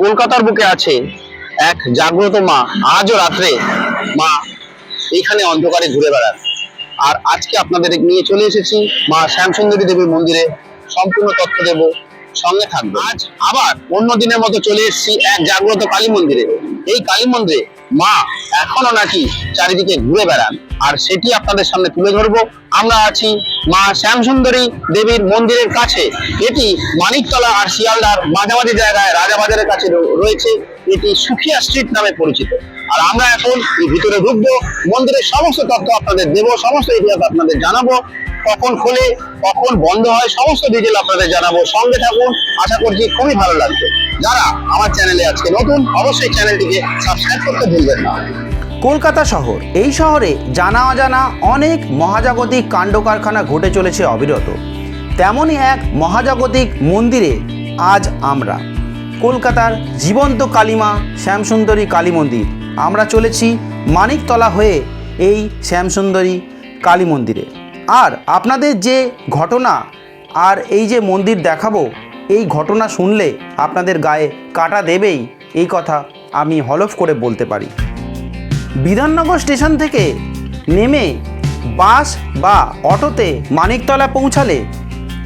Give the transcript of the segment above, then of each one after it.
কলকাতার বুকে আছে এক জাগ্রত মা। আজও রাত্রে মা এইখানে অন্ধকারে ঘুরে বেড়ান। আর আজকে আপনাদের নিয়ে চলে এসেছি মা শ্যামসুন্দরী দেবীর মন্দিরে। সম্পূর্ণ তথ্য দেব, সঙ্গে থাকবে। আজ আবার অন্য দিনের মতো চলে এসেছি এক জাগ্রত কালী মন্দিরে। এই কালী মন্দিরে মা, এখনও নাকি চারিদিকে ঘুরে বেড়ান। আর সেটি আপনাদের সামনে তুলে ধরবো। আমরা আছি মা শ্যামসুন্দরী দেবীর মন্দিরের কাছে। এটি মানিকতলা আর শিয়ালদার মাঝামাঝি জায়গায় রাজাবাজারের কাছে রয়েছে। এটি সুখিয়া স্ট্রিট নামে পরিচিত। আর আমরা এখন এই ভিতরে ঢুকবো। মন্দিরের সমস্ত তথ্য আপনাদের দেবো, সমস্ত ইতিহাস আপনাদের জানাব। কখন খোলে, কখন বন্ধ হয়, সমস্ত ডিটেল আপনাদের জানাব। সঙ্গে থাকুন, আশা করছি খুবই ভালো লাগবে। যারা আমার চ্যানেলে আজকে নতুন, অবশ্যই চ্যানেলটিকে সাবস্ক্রাইব করতে ভুলবেন না। কলকাতা শহর, এই শহরে জানা অজানা অনেক মহাজাগতিক কাণ্ড কারখানা ঘটে চলেছে অবিরত। তেমনই এক মহাজাগতিক মন্দিরে আজ আমরা। কলকাতার জীবন্ত কালীমা শ্যামসুন্দরী কালী মন্দির। আমরা চলেছি মানিকতলা হয়ে এই শ্যামসুন্দরী কালী মন্দিরে। আর আপনাদের যে ঘটনা আর এই যে মন্দির দেখাবো, এই ঘটনা শুনলে আপনাদের গায়ে কাটা দেবেই, এই কথা আমি হলফ করে বলতে পারি। বিধাননগর স্টেশন থেকে নেমে বাস বা অটোতে মানিকতলা পৌঁছালে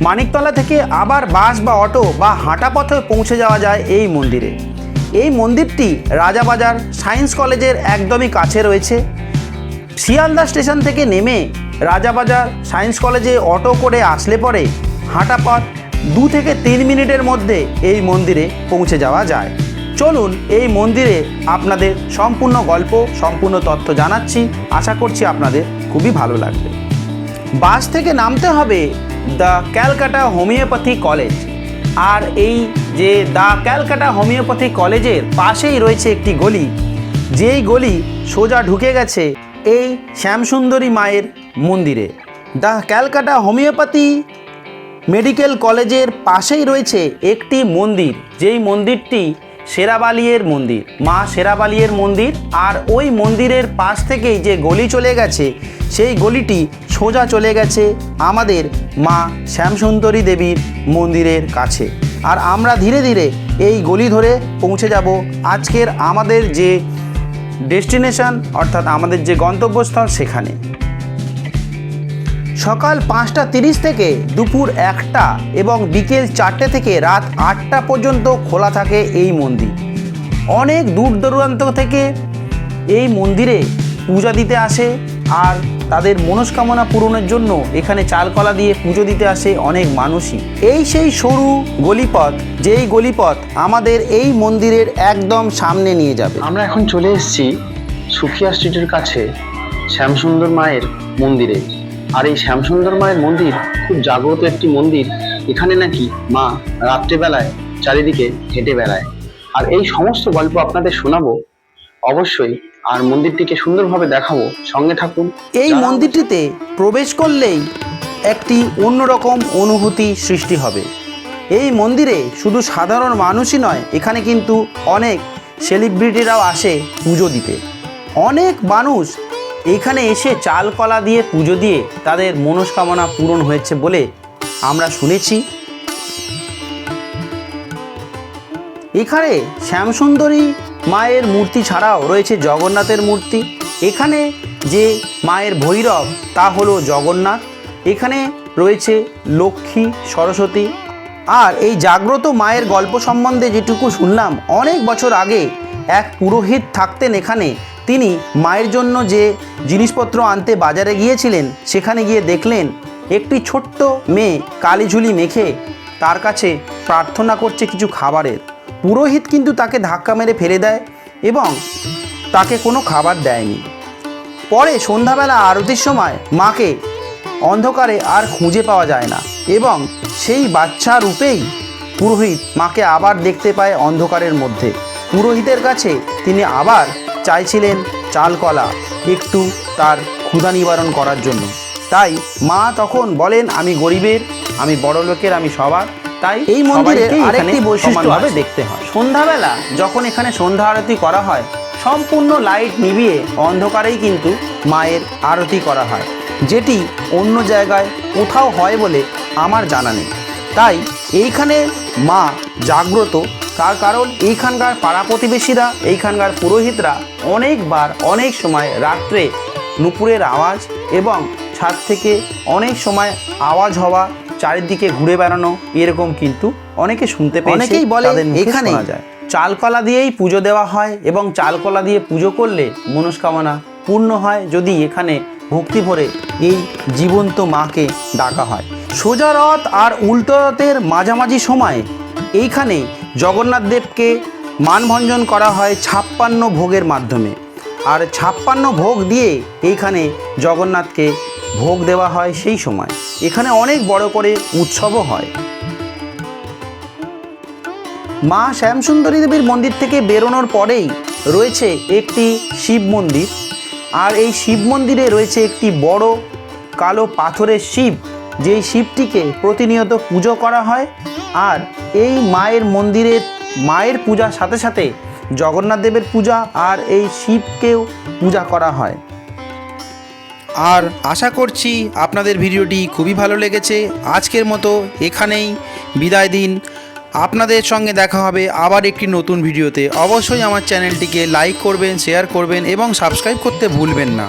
মানিকতলা থেকে আবার বাস বা অটো বা হাঁটা পথে পৌঁছে যাওয়া যায় এই মন্দিরে। এই মন্দিরটি রাজাবাজার সায়েন্স কলেজের একদমই কাছে রয়েছে। শিয়ালদা স্টেশন থেকে নেমে রাজাবাজার সায়েন্স কলেজে অটো করে আসলে পরে হাঁটা পথ দু থেকে তিন মিনিটের মধ্যে এই মন্দিরে পৌঁছে যাওয়া যায়। চলুন এই মন্দিরে আপনাদের সম্পূর্ণ গল্প, সম্পূর্ণ তথ্য জানাচ্ছি। আশা করছি আপনাদের খুবই ভালো লাগবে। বাস থেকে নামতে হবে দ্য ক্যালকাটা হোমিওপ্যাথি কলেজ। আর এই যে দ্য ক্যালকাটা হোমিওপ্যাথি কলেজের পাশেই রয়েছে একটি গলি। যেই গলি সোজা ঢুকে গেছে এই শ্যামসুন্দরী মায়ের মন্দিরে। দ্য ক্যালকাটা হোমিওপ্যাথি মেডিকেল কলেজের পাশেই রয়েছে একটি মন্দির, যেই মন্দিরটি সেরাবালিয়ের মন্দির। মা সেরাবালিয়ের মন্দির আর ওই মন্দিরের পাশ থেকেই যে গলি চলে গেছে, সেই গলিটি সোজা চলে গেছে আমাদের মা শ্যামসুন্দরী দেবীর মন্দিরের কাছে। আর আমরা ধীরে ধীরে এই গলি ধরে পৌঁছে যাব আজকের আমাদের যে ডেস্টিনেশন, অর্থাৎ আমাদের যে গন্তব্যস্থল সেখানে। সকাল পাঁচটা তিরিশ থেকে দুপুর একটা এবং বিকেল চারটে থেকে রাত আটটা পর্যন্ত খোলা থাকে এই মন্দির। অনেক দূর দূরান্ত থেকে এই মন্দিরে পূজা দিতে আসে আর তাদের মনস্কামনা পূরণের জন্য এখানে চালকলা দিয়ে পুজো দিতে আসে অনেক মানুষই। এই সেই সরু গলিপথ, যেই গলিপথ আমাদের এই মন্দিরের একদম সামনে নিয়ে যাবে। আমরা এখন চলে এসেছি সুখিয়া স্ট্রিটের কাছে শ্যামসুন্দর মায়ের মন্দিরে। আর এই শ্যামসুন্দর মায়ের মন্দির খুব জাগ্রত একটি মন্দির এখানে নাকি মা রাত্রেবেলায় চারিদিকে হেঁটে বেড়ায়। আর এই সমস্ত গল্প আপনাদের শোনাবো অবশ্যই আর মন্দিরটিকে সুন্দরভাবে দেখাবো সঙ্গে থাকুন। এই মন্দিরটিতে প্রবেশ করলেই একটি অন্যরকম অনুভূতি সৃষ্টি হবে। এই মন্দিরে শুধু সাধারণ মানুষই নয় এখানে কিন্তু অনেক সেলিব্রিটিরাও আসে পুজো দিতে। অনেক মানুষ এখানে এসে চাল কলা দিয়ে পুজো দিয়ে তাদের মনস্কামনা পূরণ হয়েছে বলে আমরা শুনেছি। এখানে শ্যামসুন্দরী মায়ের মূর্তি ছাড়াও রয়েছে জগন্নাথের মূর্তি। এখানে যে মায়ের ভৈরব, তা হলো জগন্নাথ। এখানে রয়েছে লক্ষ্মী, সরস্বতী। আর এই জাগ্রত মায়ের গল্প সম্বন্ধে যেটুকু শুনলাম, অনেক বছর আগে এক পুরোহিত থাকতেন এখানে। তিনি মায়ের জন্য যে জিনিসপত্র আনতে বাজারে গিয়েছিলেন, সেখানে গিয়ে দেখলেন, একটি ছোট্ট মেয়ে কালিঝুলি মেখে তার কাছে প্রার্থনা করছে কিছু খাবারের। পুরোহিত কিন্তু তাকে ধাক্কা মেরে ফেলে দেয় এবং তাকে কোনো খাবার দেয়নি। পরে সন্ধ্যাবেলা আরতির সময় মাকে অন্ধকারে আর খুঁজে পাওয়া যায় না এবং সেই বাচ্চা রূপেই পুরোহিত মাকে আবার দেখতে পায় অন্ধকারের মধ্যে। পুরোহিতের কাছে তিনি আবার চাইছিলেন চালকলা একটু তার ক্ষুধা নিবারণ করার জন্য। তাই মা তখন বলেন আমি গরিবের আমি বড় লোকের আমি সবার। তাই এই মন্দিরে আরেকটি বৈশিষ্ট্যভাবে দেখতে হয়। সন্ধ্যাবেলা যখন এখানে সন্ধ্যা আরতি করা হয় সম্পূর্ণ লাইট নিভিয়ে অন্ধকারেই কিন্তু মায়ের আরতি করা হয় যেটি অন্য জায়গায় কোথাও হয় বলে আমার জানা নেই। তাই এইখানে মা জাগ্রত তার কারণ এইখানকার পাড়া প্রতিবেশীরা এইখানকার পুরোহিতরা অনেকবার অনেক সময় রাত্রে নুপুরের আওয়াজ এবং ছাদ থেকে অনেক সময় আওয়াজ হওয়া চারিদিকে ঘুরে বেড়ানো এরকম কিন্তু অনেকে শুনতে পেয়েছে অনেকেই বলে এখানে চালকলা দিয়েই পুজো দেওয়া হয় এবং চালকলা দিয়ে পুজো করলে মনস্কামনা পূর্ণ হয় যদি এখানে ভক্তি ভরে এই জীবন্ত মাকে ডাকা হয়। সোজা রথ আর উল্টো রথের মাঝামাঝি সময়ে এইখানে জগন্নাথ দেবকে মানভঞ্জন করা হয় ছাপ্পান্ন ভোগের মাধ্যমে। আর ছাপ্পান্ন ভোগ দিয়ে এইখানে জগন্নাথকে ভোগ দেওয়া হয় সেই সময়। এখানে অনেক বড় করে উৎসবও হয়। মা শ্যামসুন্দরী দেবীর মন্দির থেকে বেরোনোর পরেই রয়েছে একটি শিব মন্দির। আর এই শিব মন্দিরে রয়েছে একটি বড় কালো পাথরের শিব। যেই শিবটিকে প্রতিনিয়ত পুজো করা হয় আর এই মায়ের মন্দিরের মায়ের পূজার সাথে সাথে জগন্নাথ দেবের পূজা আর এই শিবকেও পূজা করা হয়। আর আশা করছি আপনাদের ভিডিওটি খুবই ভালো লেগেছে। আজকের মতো এখানেই বিদায় দিন। আপনাদের সঙ্গে দেখা হবে আবার একটি নতুন ভিডিওতে। অবশ্যই আমার চ্যানেলটিকে লাইক করবেন, শেয়ার করবেন এবং সাবস্ক্রাইব করতে ভুলবেন না।